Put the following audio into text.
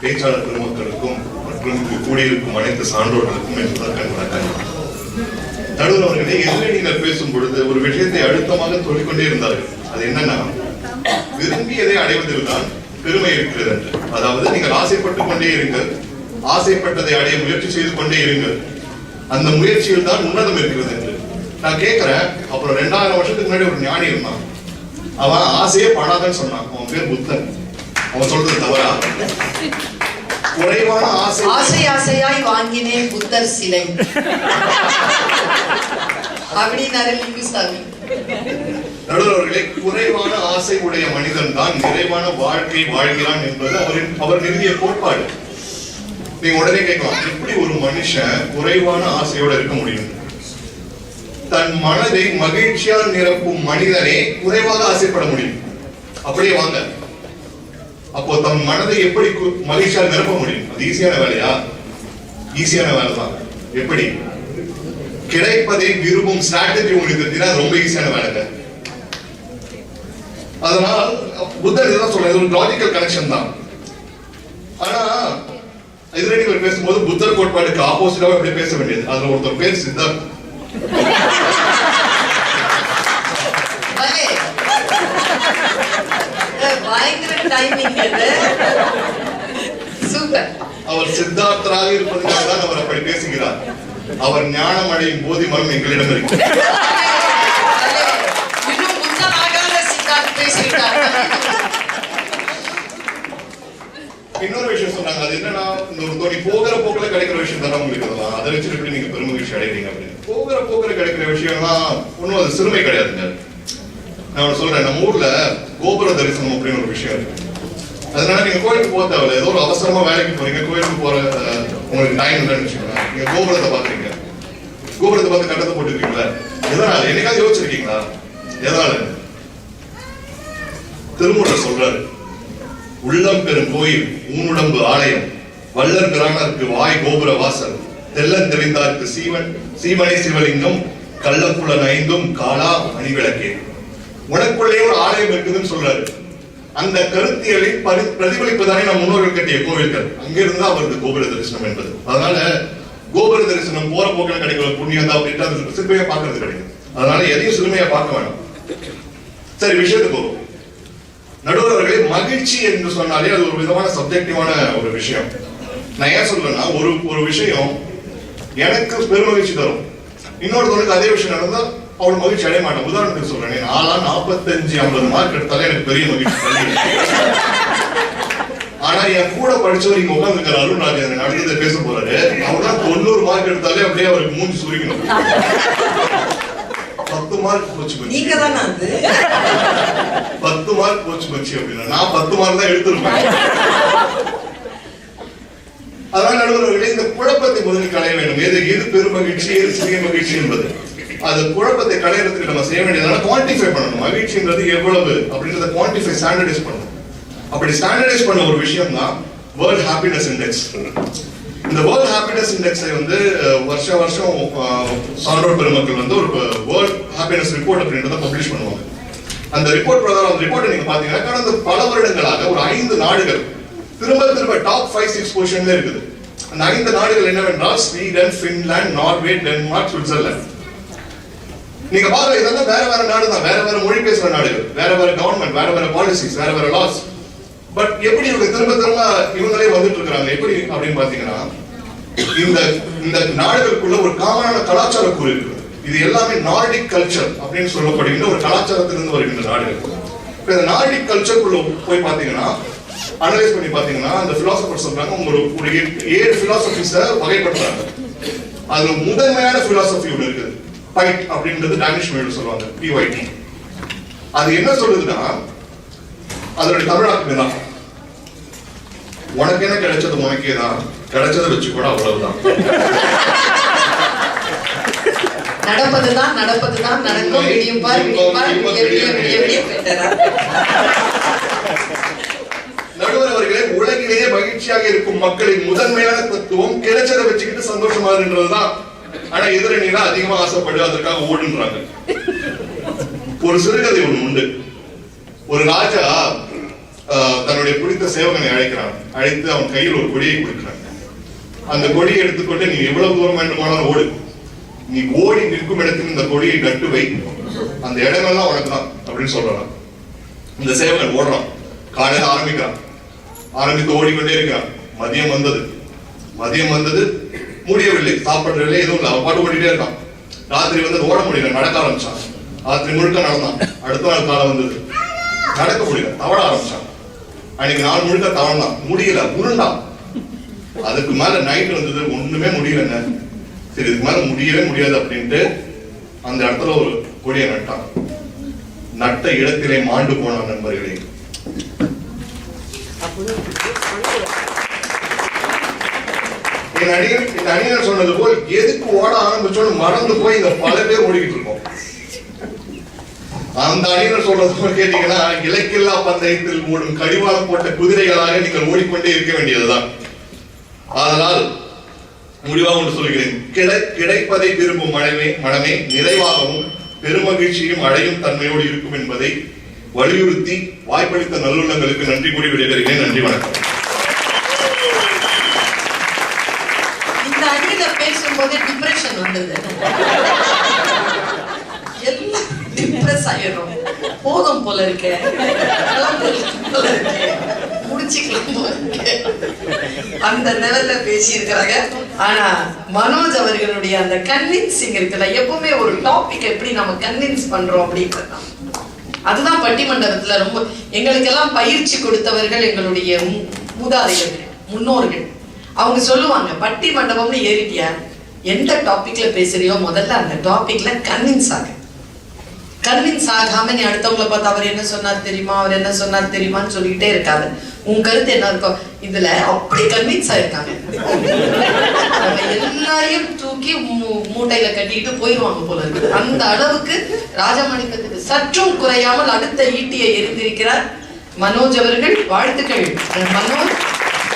பேச்சாளர் பெருமக்களுக்கும் மற்றும் இங்கு கூடியிருக்கும் அனைத்து சான்றோர்களுக்கும் என் முதற்கண் வணக்கம் நடுவர் அவர்களே எதிரே நீங்கள் பேசும் பொழுது ஒரு விஷயத்தை அழுத்தமாக சொல்லிக்கொண்டே இருந்தார்கள். அது என்னன்னா விரும்பியதை அடைவதில் தான் பெருமை இருக்கிறது என்று. அதாவது நீங்கள் ஆசைப்பட்டு கொண்டே இருங்கள். ஆசைப்பட்டதை அடைய முயற்சி செய்து கொண்டே இருங்கள். அந்த முயற்சியில் தான் உன்னதம் இருக்கிறது என்று. நான் கேட்கிறேன் அப்புறம் ரெண்டாயிரம் வருஷத்துக்கு முன்னாடி ஒரு ஞானி இருந்தான். அவன் ஆசையே படாதன்னு சொன்னான். அவன் பேர் புத்தன். அவன் சொல்றது தவறா? குறைவான ஆசை. ஆசை ஆசையாய் வாங்கினேன் புத்தர் சிலை. அப்படின்னாரு லிங்குசாமி நடுவர் அவர்களே குறைவான ஆசை உடைய மனிதன் தான் நிறைவான வாழ்க்கை வாழ்கிறான் என்பது அவரின் அவர் நிறுவிய கோட்பாடு. நீங்க உடனே கேட்கலாம் எப்படி ஒரு மனுஷன் குறைவான ஆசையோட இருக்க முடியும்? தன் மனதை மகிழ்ச்சியால் நிரப்பும் மனிதனே குறைவாக ஆசைப்பட முடியும். அப்படியே வாங்க. அப்போ தன் மனதை எப்படி கு- மகிழ்ச்சியால் நிரப்ப முடியும்? அது ஈஸியான வேலையா? ஈஸியான வேலை தான் எப்படி? கிடைப்பதை விரும்பும் ஸ்ட்ராட்டஜி உங்களுக்கு தெரிஞ்சுன்னா ரொம்ப ஈஸியான வேலைங்க. அதனால் புத்தர் இதுதான் சொல்ல இது ஒரு லாஜிக்கல் கனெக்ஷன் தான். ஆனா இதுல பேசும்போது புத்தர் கோட்பாடுக்கு ஆப்போசிட்டாவே எப்படி பேச வேண்டியது. அதுல ஒருத்தர் பேர் சித்தார்த் டைமிங் அது சூப்பர். அவர் சித்தார்த்தராக இருப்பதற்காக தான் அவர் அப்படி பேசுகிறார். அவர் ஞானம் அடையும் போதி மரம் எங்களிடம் இருக்கு இன்னொரு விஷயம் சொன்னாங்க. அது என்னன்னா இந்த ஒரு தோணி போகிற போக்குல கிடைக்கிற விஷயம் தானே உங்களுக்கு இதெல்லாம் அதை வச்சு எப்படி நீங்க பெருமகிழ்ச்சி அடைகிறீங்க அப்படின்னு. போகிற போக்குல கிடைக்கிற விஷயம்லாம் ஒன்றும் அது சிறுமை கிடையாதுங்க. நான் சொல்றேன். நம்ம ஊர்ல கோபுர தரிசனம் அப்படின்னு ஒரு விஷயம் இருக்கு. அதனால நீங்க கோயிலுக்கு போக தேவையில்ல. ஏதோ ஒரு அவசரமா வேலைக்கு போறீங்க கோயிலுக்கு போற உங்களுக்கு டைம் இல்லைன்னு வச்சுக்கோங்க நீங்க கோபுரத்தை பாக்குறீங்க கோபுரத்தை பார்த்து கட்டத்தை போட்டுருக்கீங்களா எதனால? என்னைக்காவது யோசிச்சிருக்கீங்களா? எதனால? திருமூலர் சொல்றாரு உள்ளம் பெரும் கோயில் ஊனுடம்பு ஆலயம் வல்லர் பிரானருக்கு வாய் கோபுர வாசல் தெல்லன் தெரிந்தார்க்கு சீவன் சீவனை சிவலிங்கம் கள்ளப்புலன் ஐந்தும் காலா மணிவிளக்கே. உனக்குள்ளே ஒரு ஆலயம் இருக்குதுன்னு சொல்றாரு. அந்த கருத்தியலை பரி- பிரதிபலிப்பு தானே நம் முன்னோர்கள் கட்டிய கோவில்கள் அங்கிருந்து அவரது கோபுர தரிசனம் என்பது. அதனால கோபுர தரிசனம் போற போக்கில் கிடைக்கிற புண்ணியம் தான் அப்படின்ட்டு அது சிறுமையா பார்க்கறது கிடையாது. அதனால எதையும் சிறுமையா பார்க்க வேண்டாம் சரி விஷயத்துக்கு போகும் நடுவர் அவர்களே மகிழ்ச்சி என்று சொன்னாலே அது ஒரு விதமான சப்ஜெக்டிவான ஒரு விஷயம். நான் ஏன் சொல்றேன்னா ஒரு ஒரு விஷயம் எனக்கு பெருமகிழ்ச்சி தரும். இன்னொருத்தவனுக்கு அதே விஷயம் நடந்தா அவள் மகிழ்ச்சி அடைய மாட்டான் உதாரணத்துக்கு சொல்றேன் நாலா நாற்பத்தஞ்சு ஐம்பது மார்க் எடுத்தாலே எனக்கு பெரிய மகிழ்ச்சி. ஆனா என் கூட படிச்சவர் இங்க உட்கார்ந்து அருண்ராஜ் எனக்கு அடுத்ததை பேச போறாரு. அவர்தான் தொண்ணூறு மார்க் எடுத்தாலே அப்படியே அவருக்கு மூஞ்சி சுருக்கணும் பத்து மார்க் போச்சு மச்சி. பத்து மார்க் போச்சு மச்சி அப்படின்னா நான் பத்து மார்க் தான் எடுத்திருப்பேன். அதான் நடுவர்களே இந்த குழப்பத்தை முதலில் களைய வேண்டும். எது எது பெரும் மகிழ்ச்சி எது சிறிய மகிழ்ச்சி என்பது? அது குழப்பத்தை களையறதுக்கு நம்ம செய்ய வேண்டியதுனா குவான்டிஃபை பண்ணணும். மகிழ்ச்சின்றது எவ்வளவு அப்படின்றத குவான்டிஃபை ஸ்டாண்டர்டைஸ் பண்ணணும். அப்படி ஸ்டாண்டர்டைஸ் பண்ண ஒரு விஷயம் தான் வேர்ல்ட் ஹாப்பினஸ் இண்டெக்ஸ் இந்த வேர்ல்ட் ஹாப்பினஸ் இண்டெக்ஸை வந்து வருஷ வருஷம் சான்றோர் பெருமக்கள் வந்து ஒரு வேர்ல்ட் ஹாப்பினஸ் ரிப்போர்ட் அப்படின்றத பப்ளிஷ் பண்ணுவாங்க. அந்த ரிப்போர்ட் பிரகாரம் அந்த ரிப்போர்ட்டை நீங்க பாத்தீங்கன்னா கடந்த பல வருடங்களாக ஒரு ஐந்து நாடுகள் திரும்ப திரும்ப டாப் ஃபைவ் சிக்ஸ் பொசிஷன்ல இருக்குது. அந்த ஐந்து நாடுகள் என்னவென்றால் Sweden Finland Norway Denmark Switzerland நீங்க பாருங்க இதெல்லாம் வேற வேற நாடு தான். வேற வேற மொழி பேசுற நாடுகள். வேற வேற கவர்மெண்ட் வேற வேற பாலிசிஸ் வேற வேற லாஸ் பட் எப்படி இவங்க திரும்ப திரும்ப இவங்களே வந்துட்டு இருக்கிறாங்க எப்படி அப்படின்னு பாத்தீங்கன்னா இந்த இந்த நாடுகளுக்குள்ள ஒரு காமனான கலாச்சார கூறு இருக்குது. இது எல்லாமே நார்டிக் கல்ச்சர் அப்படின்னு சொல்லப்படுகின்ற ஒரு கலாச்சாரத்திலிருந்து வருகின்ற நாடுகள். இப்ப இந்த நார்டிக் கல்ச்சருக்குள்ள போய் பாத்தீங்கன்னா அனலைஸ் பண்ணி பாத்தீங்கன்னா அந்த பிலாசபர் சொல்றாங்க ஒரு ஒரு ஏழு பிலாசபிஸ வகைப்படுத்துறாங்க. அதுல முதன்மையான பிலாசபி ஒன்று இருக்குது. பைட் அப்படின்றது டானிஷ் மொழியில் சொல்லுவாங்க பிஒய்டி அது என்ன சொல்லுதுன்னா அதோட தமிழாக்கம் தான் உனக்கு என்ன கிடைச்சது உனக்கே தான். கிடைச்சதை வச்சு கூட அவ்வளவுதான். நடப்பதுதான் நடப்பதுதான் நடக்கும் விடியும் பார் விடியும் பார் விடிய விடிய நடுவர் அவர்களே உலகிலேயே மகிழ்ச்சியாக இருக்கும் மக்களின் முதன்மையான தத்துவம் கிடைச்சதை வச்சுக்கிட்டு சந்தோஷமா இருன்றதுதான் ஆனா எதிரணியில அதிகமா ஆசைப்படு அதற்காக ஓடுன்றாங்க. ஒரு சிறுகதை ஒண்ணு உண்டு. ஒரு ராஜா தன்னுடைய பிடித்த சேவகனை அழைக்கிறான். அழைத்து அவன் கையில் ஒரு கொடியை கொடுக்கிறான். அந்த கொடியை எடுத்துக்கொண்டு நீ எவ்வளவு தூரம் வேண்டுமானாலும் ஓடு. நீ ஓடி நிற்கும் இடத்தில் இந்த கொடியை நட்டு வை. அந்த இடமெல்லாம் உனக்கு தான் அப்படின்னு சொல்றான். இந்த சேவகன் ஓடுறான். காலையில ஆரம்பிக்கிறான். ஆரம்பித்து ஓடிக்கொண்டே இருக்கிறான். மதியம் வந்தது. மதியம் வந்தது. முடியவில்லை சாப்பிடவில்லை எதுவும் இல்லை அவன் பாட்டு ஓடிட்டே இருக்கான். ராத்திரி வந்து ஓட முடியல நடக்க ஆரம்பிச்சான். ராத்திரி முழுக்க நடந்தான். அடுத்த நாள் காலம் வந்தது. நடக்க முடியல தவழ ஆரம்பிச்சான். அன்னைக்கு நாள் முழுக்க தவழ்ந்தான். முடியல உருண்டான். அதுக்கு மேல நைட் வந்தது ஒண்ணுமே முடியலங்க. சரி இதுக்கு மேல முடியவே முடியாது அப்படின்ட்டு அந்த இடத்துல ஒரு கொடியை நட்டான். நட்ட இடத்திலே மாண்டு போனான் நண்பர்களே. என் அணியர் என் அணியர் சொன்னது போல் எதுக்கு ஓட ஆரம்பிச்சோன்னு மறந்து போய் இங்க பல பேர் ஓடிக்கிட்டு இருக்கோம். அந்த அணியினர் சொல்றது போல் கேட்டீங்கன்னா இலக்கில்லா பந்தயத்தில் மூடும் கடிவாளம் போட்ட குதிரைகளாக நீங்கள் ஓடிக்கொண்டே இருக்க வேண்டியதுதான். அதனால் முடிவாக ஒன்று சொல்கிறேன். கிடை கிடைப்பதை விரும்பும் மனமே மனமே நிறைவாகவும் பெருமகிழ்ச்சியும் அடையும் தன்மையோடு இருக்கும் என்பதை வலியுறுத்தி வாய்ப்பளித்த நல்லுள்ளங்களுக்கு நன்றி கூறி விடைபெறுகிறேன். நன்றி வணக்கம் இந்த அணியில பேசும்போது டிப்ரெஷன் வந்தது. எல்லாம் டிப்ரெஸ் ஆயிடும் போதும் போல இருக்கே. போல அந்த லெவல்ல பேசி இருக்கிறாங்க ஆனா மனோஜ் அவர்களுடைய அந்த கன்வின்சிங் இருக்குல்ல எப்பவுமே ஒரு டாபிக் எப்படி நம்ம கன்வின்ஸ் பண்றோம் அப்படின்றது அதுதான் பட்டிமண்டபத்துல ரொம்ப எங்களுக்கெல்லாம் பயிற்சி கொடுத்தவர்கள் எங்களுடைய மு- மூதாதையர்கள் முன்னோர்கள். அவங்க சொல்லுவாங்க பட்டி மண்டபம்னு ஏறிட்டியா? எந்த டாபிக்ல பேசுறியோ முதல்ல அந்த டாபிக்ல கன்வின்ஸ் ஆக. கன்வின்ஸ் ஆகாம நீ அடுத்தவங்களை பார்த்து அவர் என்ன சொன்னார் தெரியுமா? அவர் என்ன சொன்னார் தெரியுமான்னு சொல்லிக்கிட்டே இருக்காது உன் கருத்து என்ன இருக்கும் இதுல அப்படி கன்வின்ஸ் ஆயிருக்காங்க. எல்லாரையும் தூக்கி மூ- மூட்டையில கட்டிட்டு போயிருவாங்க போல இருக்கு. அந்த அளவுக்கு ராஜமாணிக்கத்துக்கு சற்றும் குறையாமல் அடுத்த ஈட்டியை எரிந்திருக்கிறார் மனோஜ் அவர்கள். வாழ்த்துக்கள். மனோஜ்